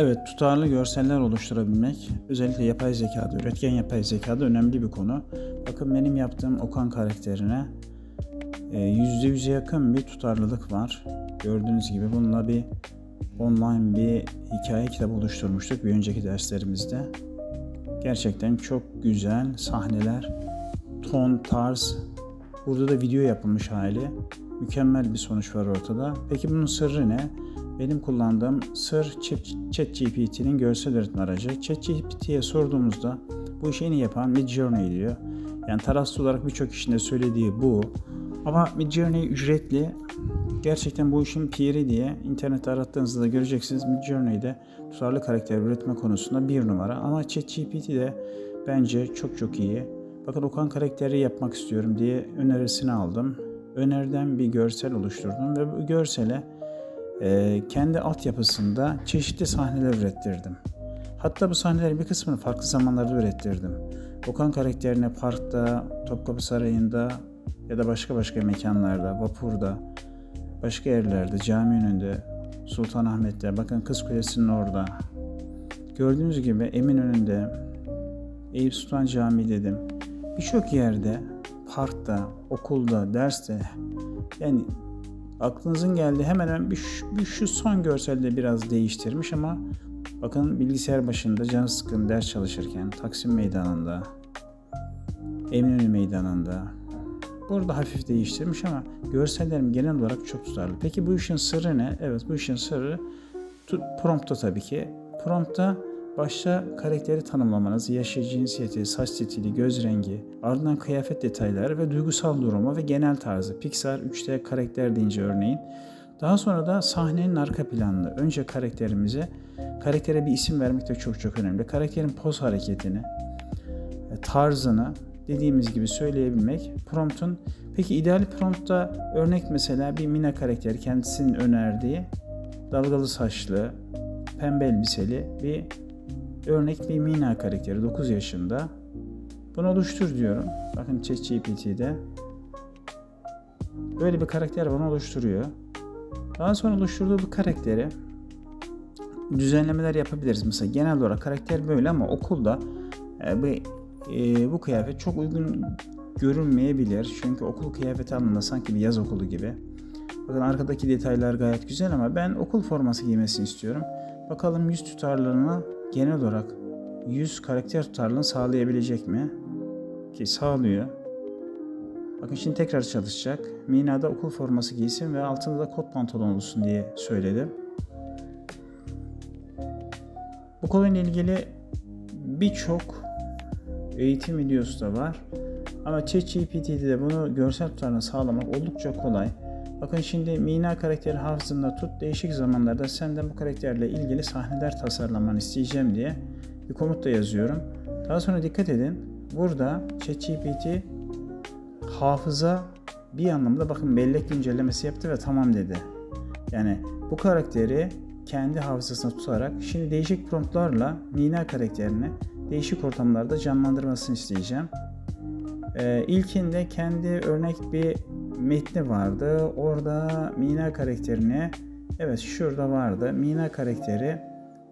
Evet, tutarlı görseller oluşturabilmek özellikle yapay zekada, üretken yapay zekada önemli bir konu. Bakın benim yaptığım Okan karakterine e, %100'e yakın bir tutarlılık var. Gördüğünüz gibi bununla bir online bir hikaye kitabı oluşturmuştuk bir önceki derslerimizde. Gerçekten çok güzel sahneler, ton, tarz. Burada da video yapılmış hali. Mükemmel bir sonuç var ortada. Peki bunun sırrı ne? Benim kullandığım sır ChatGPT'nin görsel üretme aracı. ChatGPT'ye sorduğumuzda bu işi en iyi yapan Midjourney diyor. Yani tarafsız olarak birçok kişinin de söylediği bu. Ama Midjourney ücretli. Gerçekten bu işin piri diye internette arattığınızda da göreceksiniz. Midjourney'de tutarlı karakter üretme konusunda bir numara. Ama ChatGPT de bence çok çok iyi. Bakın Okan karakteri yapmak istiyorum diye önerisini aldım. Öneriden bir görsel oluşturdum ve bu görsele e, kendi altyapısında çeşitli sahneler ürettirdim. Hatta bu sahnelerin bir kısmını farklı zamanlarda ürettirdim. Okan karakterine parkta, Topkapı Sarayı'nda ya da başka başka mekanlarda, vapurda, başka yerlerde, cami önünde, Sultanahmet'te, bakın Kız Kulesi'nin orada. Gördüğünüz gibi Eminönü'nde, Eyüp Sultan Camii dedim. Birçok yerde, parkta, okulda, derste yani aklınızın geldiği hemen hemen bir, bir şu son görselde biraz değiştirmiş ama bakın bilgisayar başında can sıkın ders çalışırken Taksim Meydanı'nda, Eminönü Meydanı'nda burada hafif değiştirmiş ama görsellerim genel olarak çok tutarlı. Peki bu işin sırrı ne? Evet bu işin sırrı promptta tabii ki. Promptta Başta karakteri tanımlamanız, yaşı, cinsiyeti, saç stili, göz rengi, ardından kıyafet detayları ve duygusal durumu ve genel tarzı. Pixar 3D karakter deyince örneğin. Daha sonra da sahnenin arka planını, önce karakterimize, karaktere bir isim vermek de çok çok önemli. Karakterin poz hareketini, e, tarzını dediğimiz gibi söyleyebilmek promptun. Peki ideal promptta örnek mesela bir Mina karakteri kendisinin önerdiği dalgalı saçlı, pembe elbiseli bir Örnek bir Mina karakteri 9 yaşında. Bunu oluştur diyorum. Bakın ChatGPT'de. Böyle bir karakter bana oluşturuyor. Daha sonra oluşturduğu bu karakteri düzenlemeler yapabiliriz. Mesela genel olarak karakter böyle ama okulda e, bu, e, bu kıyafet çok uygun görünmeyebilir. Çünkü okul kıyafeti anlamında sanki bir yaz okulu gibi. Bakın arkadaki detaylar gayet güzel ama ben okul forması giymesini istiyorum. Bakalım yüz tutarlarını genel olarak yüz karakter tutarlılığını sağlayabilecek mi? Ki sağlıyor. Bakın şimdi tekrar çalışacak. Mina'da okul forması giysin ve altında da kot pantolon olsun diye söyledim. Bu konuyla ilgili birçok eğitim videosu da var. Ama ChatGPT'de de bunu görsel tutarını sağlamak oldukça kolay. Bakın şimdi Mina karakteri hafızında tut değişik zamanlarda senden bu karakterle ilgili sahneler tasarlamanı isteyeceğim diye bir komut da yazıyorum. Daha sonra dikkat edin. Burada ChatGPT hafıza bir anlamda bakın bellek güncellemesi yaptı ve tamam dedi. Yani bu karakteri kendi hafızasına tutarak şimdi değişik promptlarla Mina karakterini değişik ortamlarda canlandırmasını isteyeceğim. Ee, ilkinde kendi örnek bir metni vardı. Orada Mina karakterini evet şurada vardı. Mina karakteri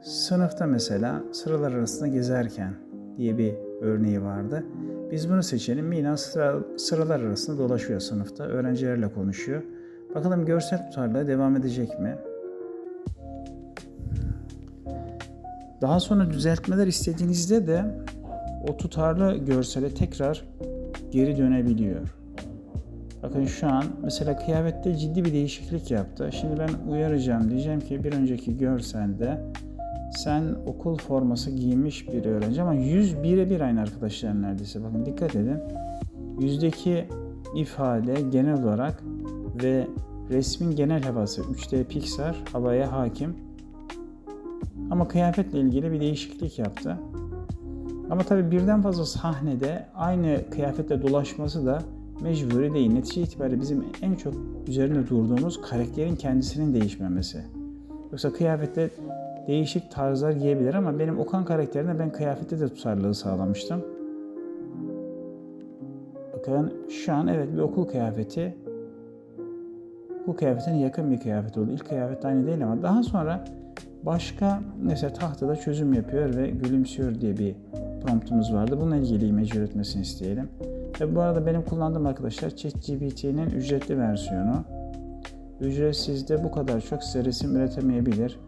sınıfta mesela sıralar arasında gezerken diye bir örneği vardı. Biz bunu seçelim. Mina sıra, sıralar arasında dolaşıyor sınıfta. Öğrencilerle konuşuyor. Bakalım görsel tutarlığa devam edecek mi? Daha sonra düzeltmeler istediğinizde de o tutarlı görsele tekrar geri dönebiliyor. Bakın şu an mesela kıyafette ciddi bir değişiklik yaptı. Şimdi ben uyaracağım. Diyeceğim ki bir önceki görselde sen okul forması giymiş bir öğrenci ama yüz birebir aynı arkadaşlar neredeyse. Bakın dikkat edin. Yüzdeki ifade genel olarak ve resmin genel havası 3D Pixar havaya hakim. Ama kıyafetle ilgili bir değişiklik yaptı. Ama tabii birden fazla sahnede aynı kıyafetle dolaşması da mecburi değil. Netice itibariyle bizim en çok üzerinde durduğumuz karakterin kendisinin değişmemesi. Yoksa kıyafette değişik tarzlar giyebilir ama benim Okan karakterine ben kıyafette de tutarlılığı sağlamıştım. Bakın şu an evet bir okul kıyafeti bu kıyafetine yakın bir kıyafet oldu. İlk kıyafet aynı değil ama daha sonra başka mesela tahtada çözüm yapıyor ve gülümsüyor diye bir promptumuz vardı. Bununla ilgili imece üretmesini isteyelim. Ve bu arada benim kullandığım arkadaşlar ChatGPT'nin ücretli versiyonu. Ücretsizde bu kadar çok size resim üretemeyebilir.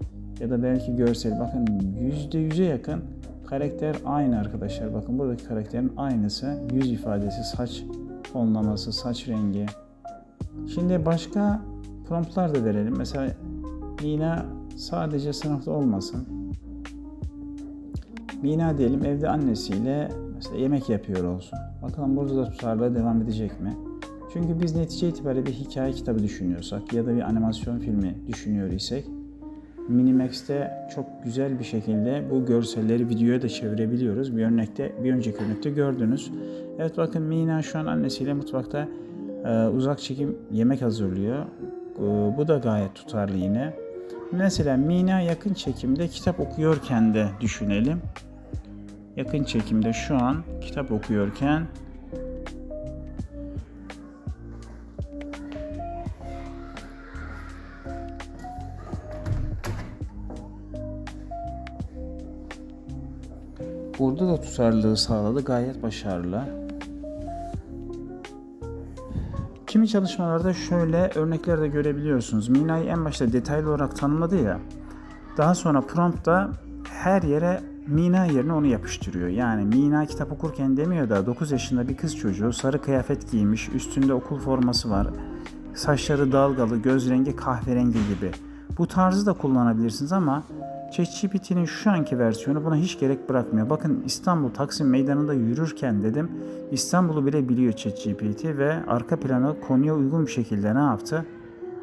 Ya da belki görsel. Bakın %100'e yakın karakter aynı arkadaşlar. Bakın buradaki karakterin aynısı. Yüz ifadesi, saç tonlaması, saç rengi. Şimdi başka promptlar da verelim. Mesela Mina sadece sınıfta olmasın. Mina diyelim evde annesiyle mesela yemek yapıyor olsun. Bakalım burada da tutarlığa devam edecek mi? Çünkü biz netice itibariyle bir hikaye kitabı düşünüyorsak ya da bir animasyon filmi düşünüyor isek Minimax'te çok güzel bir şekilde bu görselleri videoya da çevirebiliyoruz. Bir örnekte, bir önceki örnekte gördünüz. Evet bakın Mina şu an annesiyle mutfakta e, uzak çekim yemek hazırlıyor. E, bu da gayet tutarlı yine. Mesela Mina yakın çekimde kitap okuyorken de düşünelim. Yakın çekimde şu an kitap okuyorken Burada da tutarlılığı sağladı. Gayet başarılı. Kimi çalışmalarda şöyle örnekler de görebiliyorsunuz. Mina'yı en başta detaylı olarak tanımladı ya. Daha sonra promptta her yere Mina yerine onu yapıştırıyor. Yani Mina kitap okurken demiyor da 9 yaşında bir kız çocuğu sarı kıyafet giymiş, üstünde okul forması var. Saçları dalgalı, göz rengi kahverengi gibi. Bu tarzı da kullanabilirsiniz ama ChatGPT'nin şu anki versiyonu buna hiç gerek bırakmıyor. Bakın İstanbul Taksim Meydanı'nda yürürken dedim İstanbul'u bile biliyor ChatGPT ve arka planı konuya uygun bir şekilde ne yaptı?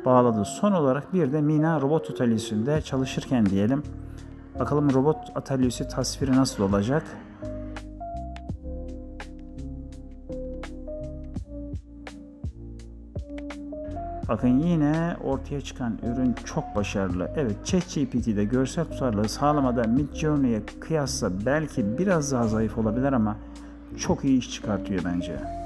Bağladı. Son olarak bir de Mina robot atölyesinde çalışırken diyelim. Bakalım robot atölyesi tasviri nasıl olacak? Bakın yine ortaya çıkan ürün çok başarılı. Evet ChatGPT'de görsel tutarlılığı sağlamada Midjourney'e kıyasla belki biraz daha zayıf olabilir ama çok iyi iş çıkartıyor bence.